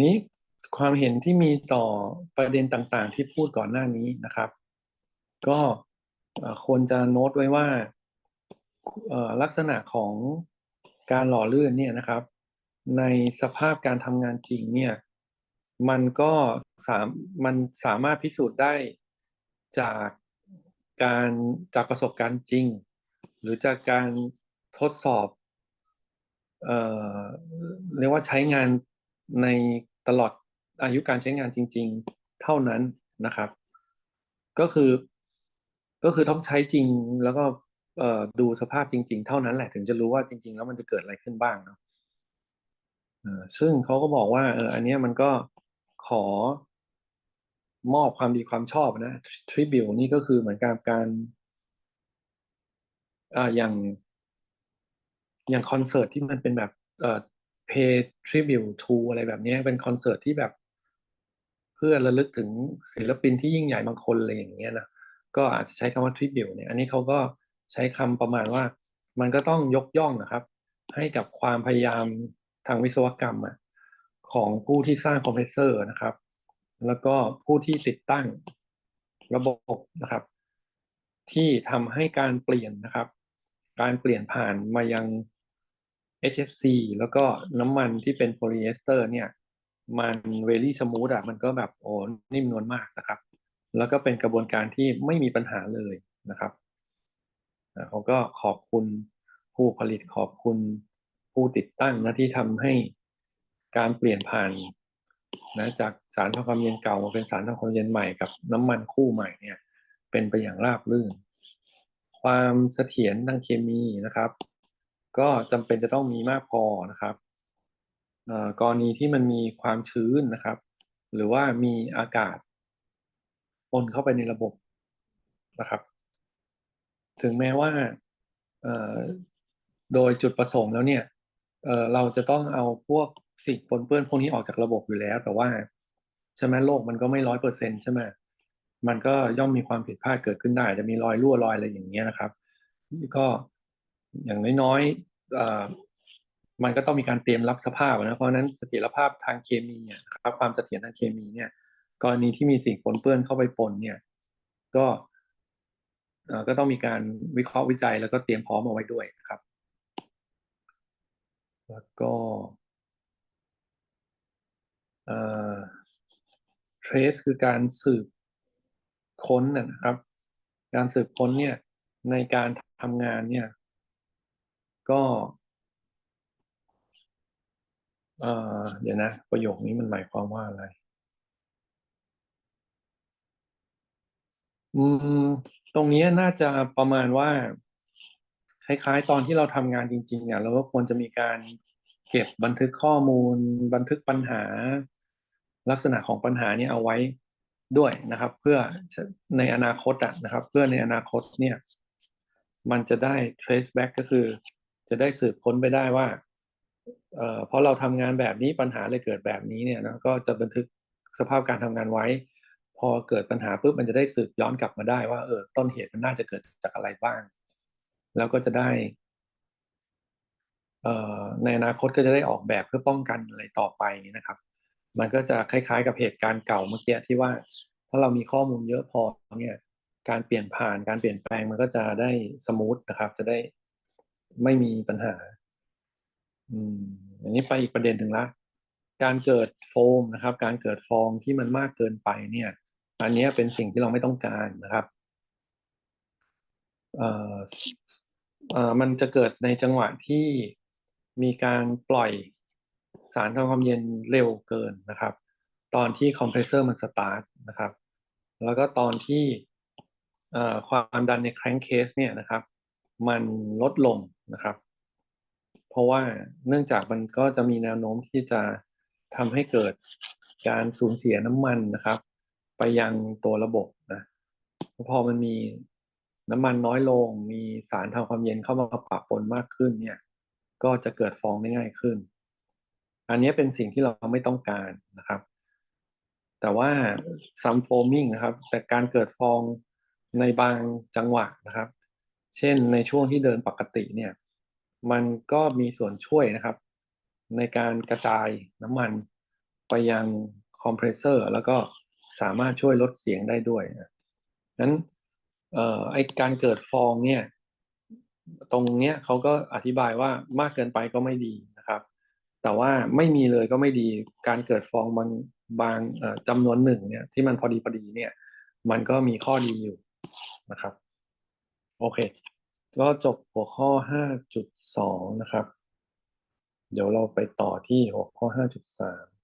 นี้ความเห็นที่มีต่อประเด็นต่างๆ ที่พูดก่อนหน้านี้นะครับ ก็ควรจะโน้ตไว้ว่าลักษณะของการหล่อเลื่อนเนี่ยนะครับ ในสภาพการทำงานจริงเนี่ยมันก็สามมันสามารถพิสูจน์ได้จากการจากประสบการณ์จริง หรือจากการทดสอบเอ่อเรียกว่าใช้งาน ในตลอดอายุการใช้งานจริง ๆ เท่านั้นนะครับ ก็คือก็คือต้องใช้จริงแล้วก็ดูสภาพจริง ๆ เท่านั้นแหละถึงจะรู้ว่าจริง ๆ แล้วมันจะเกิดอะไรขึ้นบ้างเนาะซึ่งเขาก็บอกว่าเอออันนี้มันก็ขอมอบความดีความชอบนะ tribute นี่ก็คือเหมือนกับการอ่าอย่างอย่างคอนเสิร์ตที่มันเป็นแบบเอ่อ pay tribute to อะไรแบบนี้เป็นคอนเสิร์ตที่แบบ เพื่อระลึกถึงศิลปินที่ยิ่งใหญ่บางคนอะไรอย่างเงี้ยนะก็อาจจะใช้คำว่า tribute เนี่ยอันนี้เขาก็ใช้คำประมาณว่า มันก็ต้องยกย่องนะครับ ให้กับความพยายามทางวิศวกรรมอะของผู้ที่สร้างคอมเพรสเซอร์นะครับ แล้วก็ผู้ที่ติดตั้งระบบนะครับ ที่ทำให้การเปลี่ยนนะครับ การเปลี่ยนผ่านมายัง HFC แล้วก็น้ำมันที่เป็นโพลีเอสเตอร์เนี่ยมันเวลี่สมูทอะมันก็แบบโอ้นิ่มนวลมากนะครับ แล้วก็เป็นกระบวนการที่ไม่มีปัญหาเลยนะครับอ่าเขาก็ขอบคุณผู้ผลิตขอบคุณผู้ติดตั้งนะที่ทำให้การเปลี่ยนผ่านนะจากสารทำความเย็นเก่ามาเป็นสารทำความเย็นใหม่กับน้ำมันคู่ใหม่เนี่ยเป็นไปอย่างราบรื่น ความเสถียรทางเคมีนะครับ ก็จำเป็นจะต้องมีมากพอนะครับกรณีที่มันมีความชื้นนะครับ หรือว่ามีอากาศปนเข้าไปในระบบนะครับ ถึงแม้ว่าโดยจุดประสงค์แล้วเนี่ยเเราจะต้องเอาพวกสิ่งปนเปื้อนพวกนี้ออกจากระบบอยู่แล้ว แต่ว่าใช่ไหมโลกมันก็ไม่ร้อยเปอร์เซ็นต์ใช่ไหมมันก็ย่อมมีความผิดพลาดเกิดขึ้นได้ จะมีรอยรั่วรอยอะไรอย่างเงี้ยนะครับ ก็ อย่างน้อยๆมันก็ต้องมีการเตรียมรับสภาพนะเพราะนั้นเสถียรภาพทางเคมีอะนะครับความเสถียรทางเคมีเนี่ย กรณีที่มีสิ่งปนเปื้อนเข้าไปปนเนี่ย ก็ก็ต้องมีการวิเคราะห์วิจัยแล้วก็เตรียมพร้อมเอาไว้ด้วยนะครับ แล้วก็เอ่อ trace คือการสืบค้นนะครับ การสืบค้นเนี่ยในการทำงานเนี่ย ก็เดี๋ยวนะ ประโยคนี้มันหมายความว่าอะไร อืม ตรงนี้น่าจะประมาณว่า คล้ายๆ ตอนที่เราทำงานจริงๆอะเราก็ควรจะมีการเก็บบันทึกข้อมูล บันทึกปัญหา ลักษณะของปัญหานี้เอาไว้ด้วยนะครับ เพื่อในอนาคตอะนะครับ เพื่อในอนาคตเนี่ย มันจะได้ trace back ก็คือ จะได้สืบค้นไปได้ว่าเอ่อเพราะเราทำงานแบบนี้ปัญหาเลยเกิดแบบนี้เนี่ยนะก็จะบันทึกสภาพการทำงานไว้ พอเกิดปัญหาปุ๊บมันจะได้สืบย้อนกลับมาได้ว่าเออต้นเหตุมันน่าจะเกิดจากอะไรบ้าง แล้วก็จะได้เอ่อในอนาคตก็จะได้ออกแบบเพื่อป้องกันอะไรต่อไปนะครับ มันก็จะคล้ายๆ กับเหตุการณ์เก่าเมื่อกี้ที่ว่า ถ้าเรามีข้อมูลเยอะพอเนี่ยการเปลี่ยนผ่านการเปลี่ยนแปลงมันก็จะได้สมูทนะครับ จะได้ ไม่มีปัญหา อืม อันนี้ไปอีกประเด็นหนึ่งละ การเกิดโฟมนะครับ การเกิดฟองที่มันมากเกินไปเนี่ย อันนี้เป็นสิ่งที่เราไม่ต้องการนะครับเอ่อเอ่อมันจะเกิดในจังหวะที่มีการปล่อยสารทำความเย็นเร็วเกินนะครับ ตอนที่คอมเพรสเซอร์มันสตาร์ทนะครับ แล้วก็ตอนที่ความดันในแครงเคสเนี่ยนะครับ มันลดลง นะครับ เพราะว่าเนื่องจากมันก็จะมีแนวโน้มที่จะทำให้เกิดการสูญเสียน้ำมันนะครับ ไปยังตัวระบบนะพอมันมีน้ำมันน้อยลง มีสารทำความเย็นเข้ามาปะปนมากขึ้นเนี่ย ก็จะเกิดฟองได้ง่ายขึ้น อันนี้เป็นสิ่งที่เราไม่ต้องการนะครับ แต่ว่า some foaming นะครับ แต่การเกิดฟองในบางจังหวะนะครับ เช่นในช่วงที่เดินปกติเนี่ย มันก็มีส่วนช่วยนะครับ ในการกระจายน้ำมันไปยังคอมเพรสเซอร์แล้วก็สามารถช่วยลดเสียงได้ด้วยนะนั้นออไอการเกิดฟองเนี่ย ตรงเนี้ยเขาก็อธิบายว่ามากเกินไปก็ไม่ดีนะครับ แต่ว่าไม่มีเลยก็ไม่ดี การเกิดฟองบางบางจำนวนหนึ่งเนี่ยที่มันพอดีพอดีเนี่ย มันก็มีข้อดีอยู่นะครับ โอเค ก็จบหัวข้อ 5.2 นะครับ เดี๋ยวเราไปต่อที่หัวข้อ 5.3